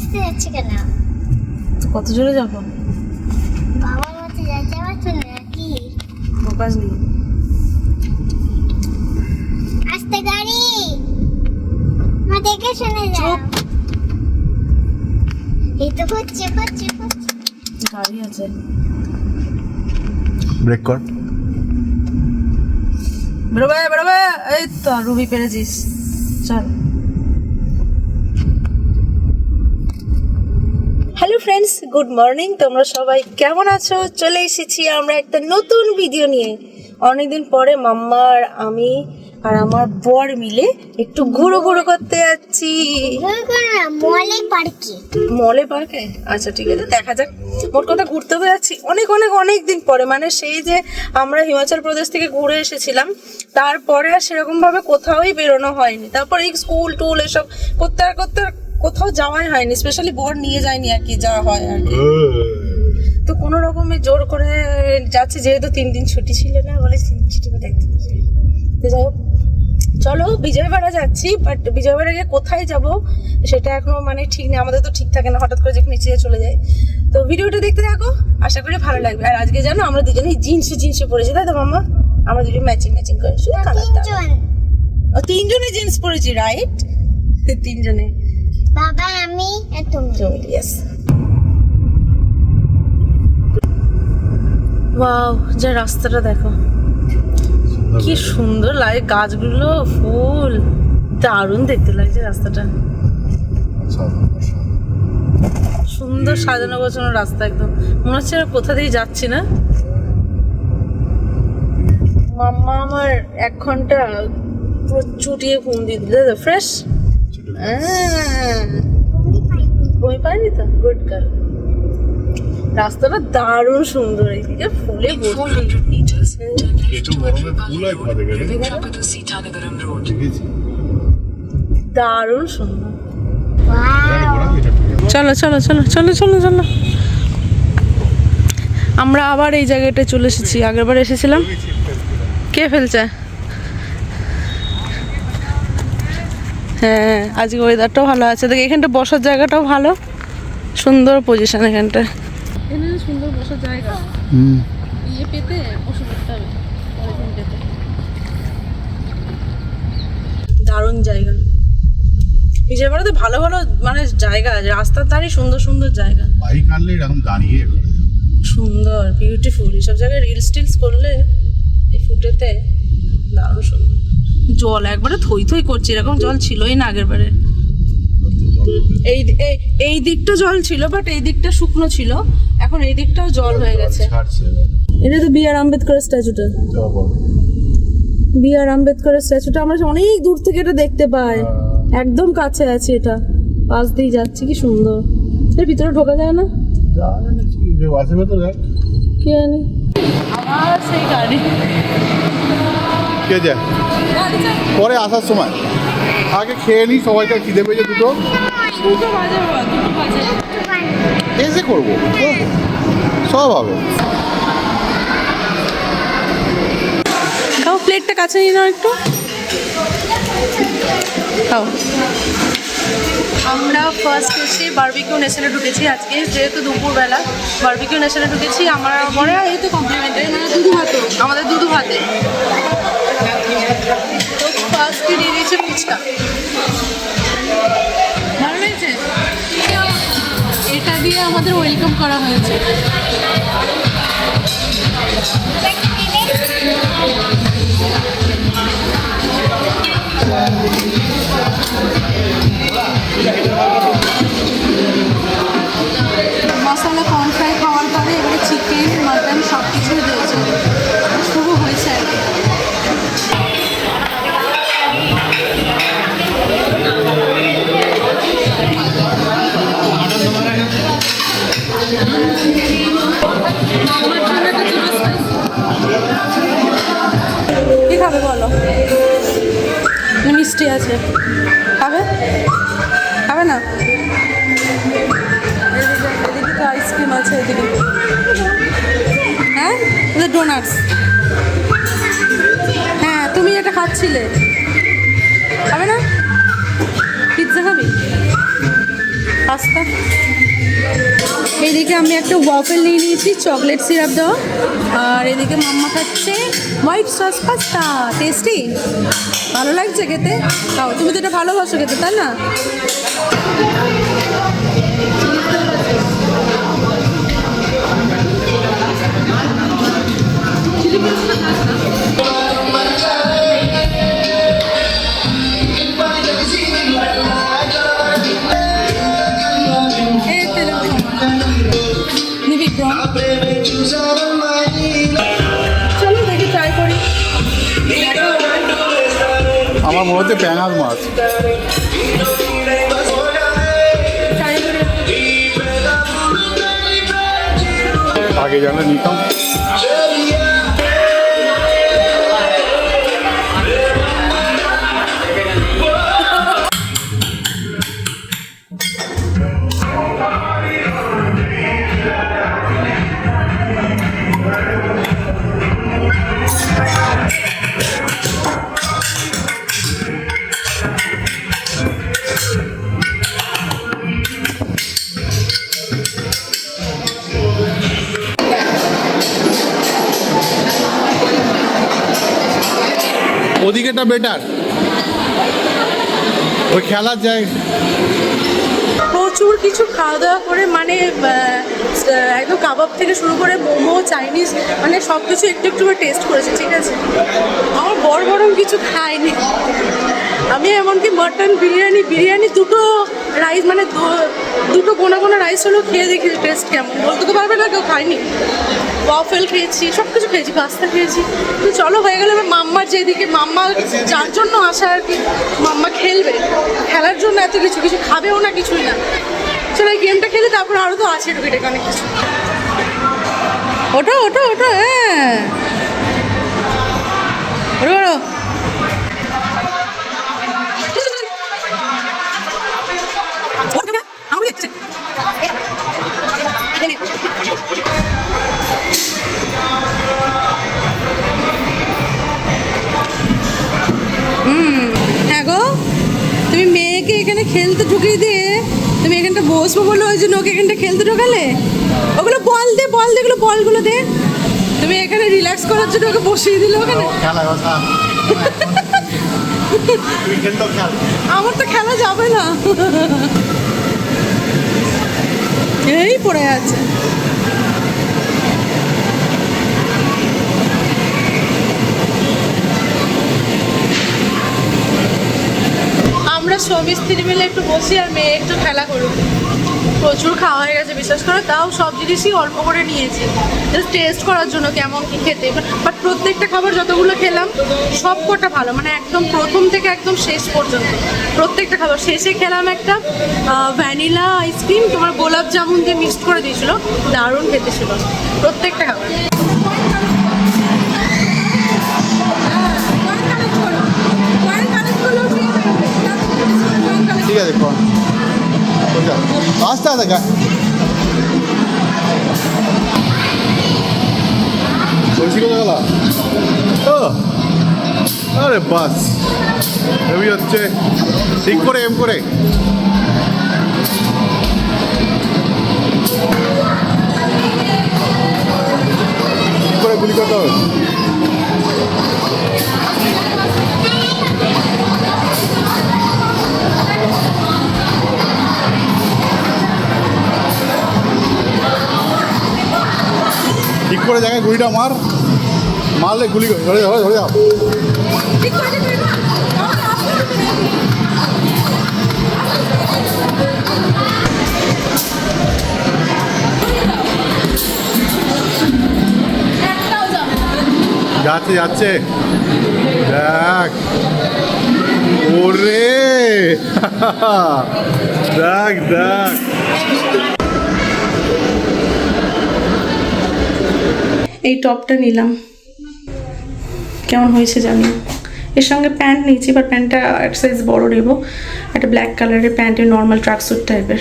আসতে যাচ্ছে কেন? কত জোরে যাব? বাবার মতো যাইতে পারছ না কি ফোকাস নিয়ে আসতে গাড়ি। মা দেখে শুনে যাও। চুপ। এই তো করছে করছে করছে গাড়ি আছে। ব্রেক কর। বেরোবে বেরোবে। এই তো রুবি পেরেছিস। চল। Friends good morning. তোমরা সবাই কেমন আছো? চলে এসেছি আমরা একটা নতুন ভিডিও নিয়ে। অনেকদিন পরে মাম্মা আর আমি আর আমার বর মিলে একটু ঘুরো ঘুরো করতে যাচ্ছি। মলে পার্কে। মলে পার্কে? আচ্ছা ঠিক আছে দেখা যাক। মোট কথা ঘুরতে যাচ্ছি। অনেক অনেক অনেক দিন পরে। মানে সেই যে আমরা হিমাচল প্রদেশ থেকে ঘুরে এসেছিলাম তারপরে আর সেরকম ভাবে কোথাওই বেরোনো হয়নি। তারপর এই স্কুল টুল এসব করতে আর করতে কোথাও যাওয়াই হয়নি স্পেশালি বর নিয়ে যায়নি আর কি যাওয়া হয় আর কি। তো কোনো রকমে জোর করে যাচ্ছে যেহেতু তিন দিন ছুটি ছিল না বলে তিন দিন ছুটি যাই। তো যাই হোক চলো বিজয়বাড়া যাচ্ছি বাট বিজয়বাড়া গিয়ে কোথায় যাব সেটা এখনও মানে ঠিক নেই আমাদের তো ঠিক থাকে না হঠাৎ করে যেখানে ইচ্ছে চলে যায় তো ভিডিওটা দেখতে থাকো আশা করি ভালো লাগবে। আর আজকে জানো আমরা দুজনেই জিন্সে জিন্সে পরেছি তাই তো মামা আমরা দুজন ম্যাচিং ম্যাচিং করে শুধু কালারটা। তিনজনে। জিন্স পরেছি রাইট তিনজনে। বাবা আমি তুমি। ইয়েস ওয়াও যা রাস্তাটা দেখো। কি সুন্দর লাগে গাছগুলো ফুল। দারুণ দেখতে লাগছে রাস্তাটা। সুন্দর সাজানো গোছানো রাস্তা একদম। মনে হচ্ছে কোথা দিয়ে যাচ্ছি না। মাম্মা আমার এক ঘণ্টা পুরো চুটিয়ে ঘুম দিয়ে দিল ফ্রেশ বই পাইনি তো? গুড গার্ল রাস্তাটা দারুণ সুন্দর এইদিকে ফুলে দারুণ সুন্দর। চলো চলো চলো চলো চলো চলো। আমরা আবার এই জায়গাটায় চলে এসেছি। আগেরবার এসেছিলাম। কে ফেলছে? হ্যাঁ আজকে ওয়েদারটাও ভালো আছে। দেখ এখানটা বসার জায়গাটাও ভালো। সুন্দর পজিশন এখানটা। সুন্দর বসার জায়গা। হুম। ইয়ে পেতে বসে পড়তে হবে দারুণ জায়গা। বিজয়বাড়াতে ভালো ভালো মানে জায়গা আছে। রাস্তার ধারে সুন্দর সুন্দর জায়গা। বাইক আনলে এরকম দাঁড়িয়ে সুন্দর বিউটিফুল এইসব জায়গায় রিলস টিলস করলে এই ফুটেতে দারুণ সুন্দর। জল, একবারে থই থই করছে, এরকম জল ছিলই না আগের বারে এই, এই- দিকটা জল ছিল বাট এই দিকটা শুকনো ছিল। এখন এই দিকটাও জল হয়ে গেছে। এটা তো বি আর আম্বেদকরের স্ট্যাচুটা। বি আর আম্বেদকরের স্ট্যাচুটা, আমরা অনেক দূর থেকে এটা দেখতে পাই। একদম কাছে আছে এটা। পাশ দিয়ে যাচ্ছে, কি সুন্দর। এর ভিতরে ঢোকা যায় না। কে জানি? সেই গাড়ি কে যায়? পরে আসার সময়। আগে খেয়ে নি সবাইকে খিদে পেয়েছে দুটো। এসে করব। করব। সব হবে। খাও প্লেটটা কাছে নিয়ে নাও একটু। খাও আমরা ফার্স্ট এসে বারবিকিউ নেশনে ঢুকেছি আজকে যেহেতু দুপুরবেলা। বার্বিকিউ নেশনে ঢুকেছি আমার মনে হয় এই তো কমপ্লিমেন্টারি মানে দুধু ভাতে। আমাদের দুধু ভাতে। ফার্স্টে দিয়ে দিয়েছে ফুচকা। ভালো হয়েছে? এটা দিয়ে আমাদের ওয়েলকাম করা হয়েছে। আছে। হবে হবে না? এদিকে তো আইসক্রিম আছে এদিকে। হ্যাঁ? ডোনাটস হ্যাঁ তুমি এটা খাচ্ছিলে। হবে না? পিৎজা খাবি? পাস্তা এদিকে আমি একটা ওয়াফেল নিয়ে নিয়েছি চকলেট সিরাপ দেওয়া। আর এদিকে মাম্মা খাচ্ছে হোয়াইট সস পাস্তা টেস্টি ভালো লাগছে খেতে? তাও তুমি তো এটা ভালোবাসো খেতে, তাই না? আমার মনে হচ্ছে প্যাঙাল মাছ ট্রাই করে ওদিকেটা বেটার ওই খেলার জায়গা প্রচুর কিছু খাওয়া দাওয়া করে মানে একদম কাবাব থেকে শুরু করে মোমো, চাইনিজ মানে সব কিছু একটু একটু করে টেস্ট করেছে, ঠিক আছে? আমার বড় বরং কিছু খাইনি আমি এমনকি মটন বিরিয়ানি বিরিয়ানি দুটো রাইস মানে দুটো গোনা গোনা রাইস হলেও খেয়ে দেখি টেস্ট কেমন। বলতে তো পারবে না, কেউ খায়নি। ওয়াফেল খেয়েছি সব কিছু খেয়েছি পাস্তা খেয়েছি। তো চলো, হয়ে গেলে এবার মাম্মার যেদিকে, মাম্মা যার জন্য আসা আর কি, মাম্মা খেলবে। খেলার জন্য এত কিছু কিছু খাবেও না, কিছুই না। চলো, এই গেমটা খেলে, তারপর আরও তো আছে টুকিটাকে অনেক কিছু। ওটা ওটা ওটা হ্যাঁ। ওঠো। হ্যাঁ গো তুমি মেয়েকে এখানে খেলতে ঢুকিয়ে দিয়ে তুমি এখানটা বসবো বলে ওই জন্য ওকে এখানটা খেলতে ঢোকালে? ওগুলো বল দে বল দে এগুলো বলগুলো দে। তুমি এখানে রিল্যাক্স করার জন্য ওকে বসিয়ে দিলে ওখানে? আমার তো খেলা যাবে না। এই পড়ে আছে। আমরা স্বামী স্ত্রী মিলে একটু বসি আর মেয়ে একটু খেলা করুক। প্রচুর খাওয়া হয়ে গেছে বিশ্বাস করে তাও সব জিনিসই অল্প করে নিয়েছি। জাস্ট টেস্ট করার জন্য কেমন কি খেতে। বাট প্রত্যেকটা খাবার যতগুলো খেলাম, সব কটা ভালো। মানে একদম প্রথম থেকে একদম শেষ পর্যন্ত। প্রত্যেকটা খাবার। শেষে খেলাম একটা ভ্যানিলা আইসক্রিম তোমার গোলাপ জামুন দিয়ে মিক্সড করে দিয়েছিল। দারুণ খেতে ছিল। প্রত্যেকটা খাবার। আস্তে আস্তে গা বলছি কোথা গেলা ও আরে বাস হেভি হচ্ছে ঠিক করে এম করে ঠিক করে গুলি করতে হবে ঠিক জায়গায় গুলিটা মার। মারলে গুলি ধরে ধরে ধরে যাও যাচ্ছে যাচ্ছে। দেখ। ওরে। দেখ দেখ। এই টপটা নিলাম। কেমন হয়েছে জানি এর সঙ্গে প্যান্ট নিয়েছি বাট প্যান্টটা এক সাইজ বড় নেব। একটা ব্ল্যাক কালারের প্যান্টের নর্মাল ট্রাকস্যুট টাইপের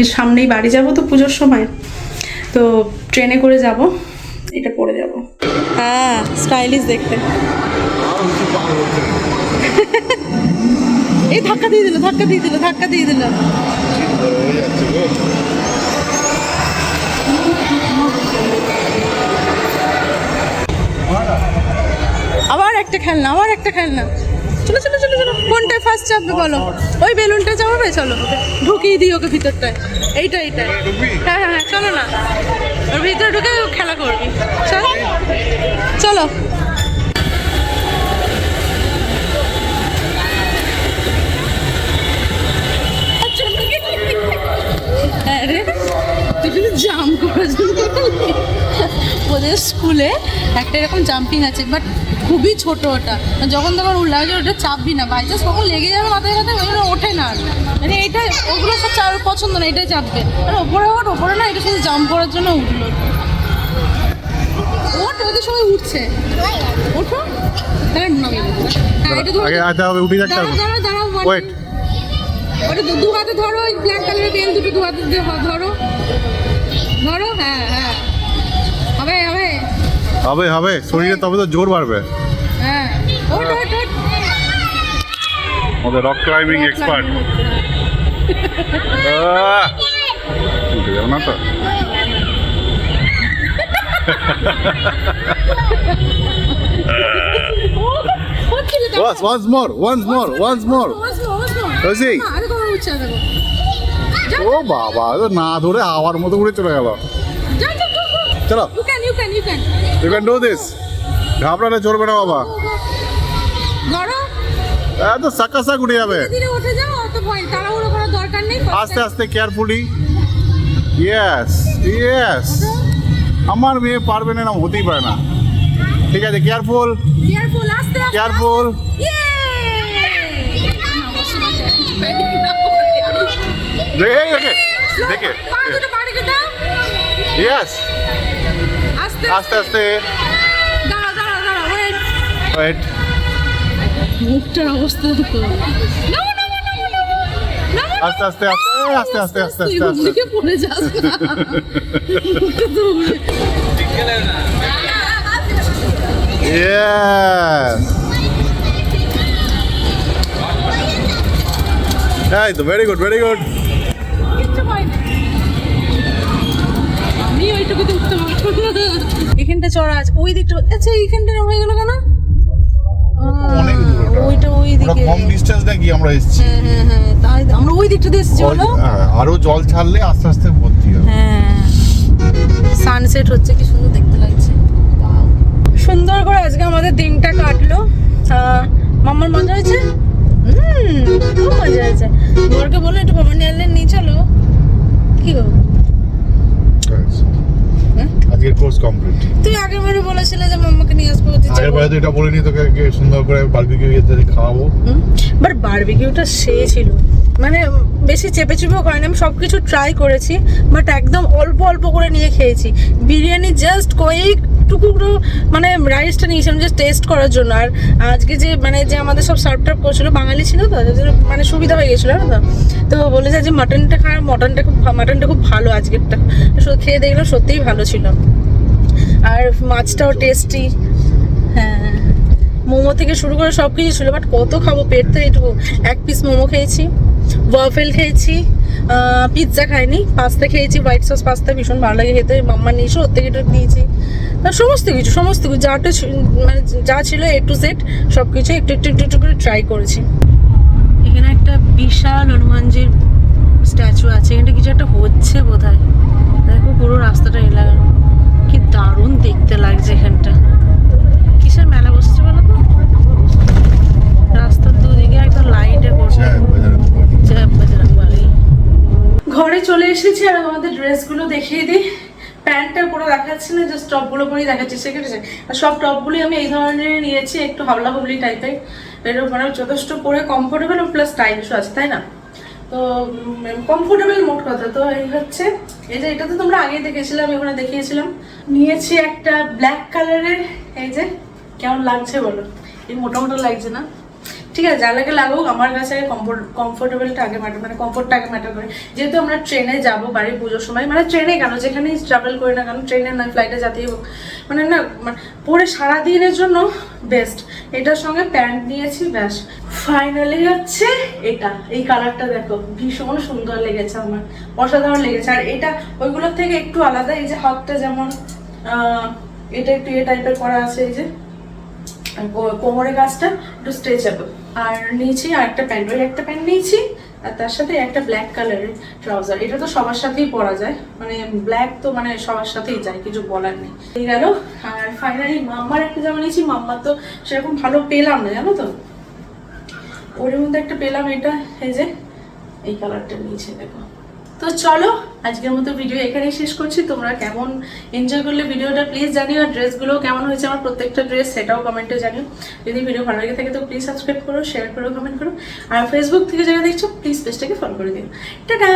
এর সামনেই বাড়ি যাব তো পুজোর সময়। তো ট্রেনে করে যাব, এটা পরে যাব। হ্যাঁ স্টাইলিশ দেখতে। এই ধাক্কা দিয়ে দিল, ধাক্কা দিয়ে দিল, ধাক্কা দিয়ে দিল। একটা খেলনা আবার একটা খেলনা। চলো চলো চলো চলো, কোনটায় ফার্স্ট চাপবে বলো? ওই বেলুনটা চাপাবে? চলো ঢুকিয়ে দিই ওকে ভিতরটায়। এইটা এইটা। হ্যাঁ হ্যাঁ হ্যাঁ চলো না। ওর ভিতরে ঢুকে খেলা করবি। চলো চলো। জাম্প করার জন্য ওদের স্কুলে একটা এরকম জাম্পিং আছে বাট খুবই ছোট ওটা। যখন তখন উল্লাগে ওটা চাপবি না। বাই চান্স কখন লেগে যাবে মাথায় মাথায় ওই জন্য ওঠে না আর। মানে এইটা ওগুলো সব চার পছন্দ না এটাই চাপবে। আর ওপরে ওঠ ওপরে না এটা শুধু জাম্প করার জন্য উঠল। ওঠ ওদের সবাই উঠছে। ওঠো। হ্যাঁ এটা ওটা দু- হাতে ধরো ওই ব্ল্যাক কালারের পেন দুটো দু হাতে ধরো। ধরো হ্যাঁ হ্যাঁ। হবে হবে। হবে হবে। শরীরে তবে তো জোর বাড়বে। আমাদের রক ক্লাইম্বিং এক্সপার্ট উঠে যাব না তো Once, once more, once more, once more. ও বাবা তো না ধরে হাওয়ার মতো উড়ে চলে গেল। চলো। You can, you can, you can. You can do this ঘাবড়ালে চলবে না বাবা। এত সাকা সাক উঠে যাবে। উঠে যাও, অত ভয়, তাড়াহুড়ো করার দরকার নেই। আস্তে আস্তে কেয়ারফুলি ইয়েস ইয়েস আমার মেয়ে পারবে না হতেই পারে না। ঠিক আছে কেয়ারফুল Careful, আস্তে, কেয়ারফুল আস্তে। দেখে। ইয়েস আস্তে, আস্তে. ওয়েট মুখটার অবস্থা আস্তে আস্তে আস্তে আস্তে আস্তে আস্তে আস্তে তো ভেরি গুড ভেরি গুড এখানটা চড়া আছে। ওই দিকটা আচ্ছা এইখানটা হয়ে গেল কেন? অনেক ওটা। ওইটা ওই দিকে। কম আমরা এসেছি। হ্যাঁ হ্যাঁ হ্যাঁ তাই আমরা ওই দিকটা দিয়ে এসেছি বলো। হ্যাঁ, আরও জল ছাড়লে আস্তে আস্তে ভর্তি হবে। হ্যাঁ। সানসেট হচ্ছে কি সুন্দর দেখতে লাগছে। সুন্দর করে আজকে আমাদের দিনটা কাটলো। মামার মজা হয়েছে? হুম খুব মজা হয়েছে। বরকে বলো একটু মামার নিয়ে নিয়ে চলো। কি গো? আজকের কোর্স কমপ্লিট তুই আগের বারে বলেছিলে যে মাম্মাকে নিয়ে আসব আগের বারে তো এটা বলিনি তোকে আগে সুন্দর করে বারবিকিউ ইয়েতে খাওয়াবো। বাট বারবিকিউটা সে ছিল। মানে বেশি চেপে চেপেও করেনি আমি সব কিছু ট্রাই করেছি বাট একদম অল্প অল্প করে নিয়ে খেয়েছি। বিরিয়ানি জাস্ট কয়েকটুকু মানে রাইসটা নিয়েছিলাম জাস্ট টেস্ট করার জন্য। আর আজকে যে মানে যে আমাদের সব সার্ভ টার্ভ করছিল, বাঙালি ছিল তো মানে সুবিধা হয়ে গেছিল না তো? তো বলেছে যে মাটনটা খা মটনটা খুব মাটনটা খুব ভালো আজকেরটা। খেয়ে দেখলাম সত্যিই ভালো ছিল। আর মাছটাও টেস্টি হ্যাঁ মোমো থেকে শুরু করে সব কিছু ছিল বাট কত খাব পেট তো এটুকু এক পিস মোমো খেয়েছি ওয়াফেল খেয়েছি পিৎজা খাইনি। পাস্তা খেয়েছি হোয়াইট সস পাস্তা ভীষণ ভালো লাগে খেতে। মাম্মা নিয়েছে ওর থেকে একটু নিয়েছি সমস্ত কিছু সমস্ত কিছু যাটা মানে যা ছিল এ টু জেড সব কিছু একটু একটু একটু একটু করে ট্রাই করেছি। এখানে একটা বিশাল হনুমানজির স্ট্যাচু আছে। এখানে কিছু একটা হচ্ছে বোধ হয় দেখো পুরো রাস্তাটা এলাকা কি দারুণ দেখতে লাগছে এখানটা। কিসের মেলা বসছে বলো তো? রাস্তার দুদিকে একটা লাইটে করছে জয় বজরংবলী। ঘরে চলে এসেছি আর আমাদের ড্রেসগুলো দেখিয়ে দিই। প্যান্টটা পুরো দেখাচ্ছে না জাস্ট টপগুলো পরেই দেখাচ্ছে ঠিক আছে আর সব টপগুলি আমি এই ধরনের নিয়েছি, একটু হাবলা হুবলি টাইপের এটা মানে যথেষ্ট পরে কমফোর্টেবল প্লাস স্টাইলিশও আছে, তাই না? তো কমফোর্টেবল মোট কথা। তো এই হচ্ছে, এই যে এটা তো তোমরা আগে দেখেছিলাম ওখানে দেখিয়েছিলাম। নিয়েছি একটা ব্ল্যাক কালারের এই যে, কেমন লাগছে বলো? এই মোটা মোটা লাগছে না? ঠিক আছে যা লাগে লাগুক, আমার কাছে কমফোর্ট কমফোর্টেবলটা আগে ম্যাটার মানে কমফোর্টটা আগে ম্যাটার করে। যেহেতু আমরা ট্রেনে যাব বাড়ির পুজোর সময় মানে ট্রেনে কেন, যেখানেই ট্রাভেল করি না কেন, ট্রেনে না ফ্লাইটে যাতেই হোক মানে না মানে পরে সারাদিনের জন্য বেস্ট এটার সঙ্গে প্যান্ট নিয়েছি, ব্যাস। ফাইনালি হচ্ছে এটা, এই কালারটা দেখো, ভীষণ সুন্দর লেগেছে আমার, অসাধারণ লেগেছে। আর এটা, ওইগুলোর থেকে একটু আলাদা, এই যে হাতটা যেমন এটা একটু এ টাইপের করা আছে, এই যে। আর গাছটা একটু স্ট্রেচেবল আর নিয়েছি আর একটা প্যান্ট ওই একটা প্যান্ট নিয়েছি, আর তার সাথে একটা ব্ল্যাক কালারের ট্রাউজার এটা তো সবার সাথেই পরা যায়। মানে ব্ল্যাক তো মানে সবার সাথেই যায়, কিছু বলার নেই। এই গেল। আর ফাইনালি মাম্মার একটা জামা নিয়েছি। মাম্মার তো সেরকম ভালো পেলাম না, জানো তো? ওর মধ্যে একটা পেলাম এটা। এই যে, এই কালারটা নিয়েছে, দেখো। তো চলো, আজকের মতো ভিডিও এখানেই শেষ করছি। তোমরা কেমন এনজয় করলে ভিডিওটা প্লিজ জানিও, আর ড্রেসগুলো কেমন হয়েছে, আমার প্রত্যেকটা ড্রেস সেটাও কমেন্টে জানিও। যদি ভিডিও ভালো লাগে থাকে তো প্লিজ সাবস্ক্রাইব করো শেয়ার করো কমেন্ট করো। আর ফেসবুক থেকে যারা দেখছ প্লিজ পেজটাকে ফলো করে দিও। টাটা!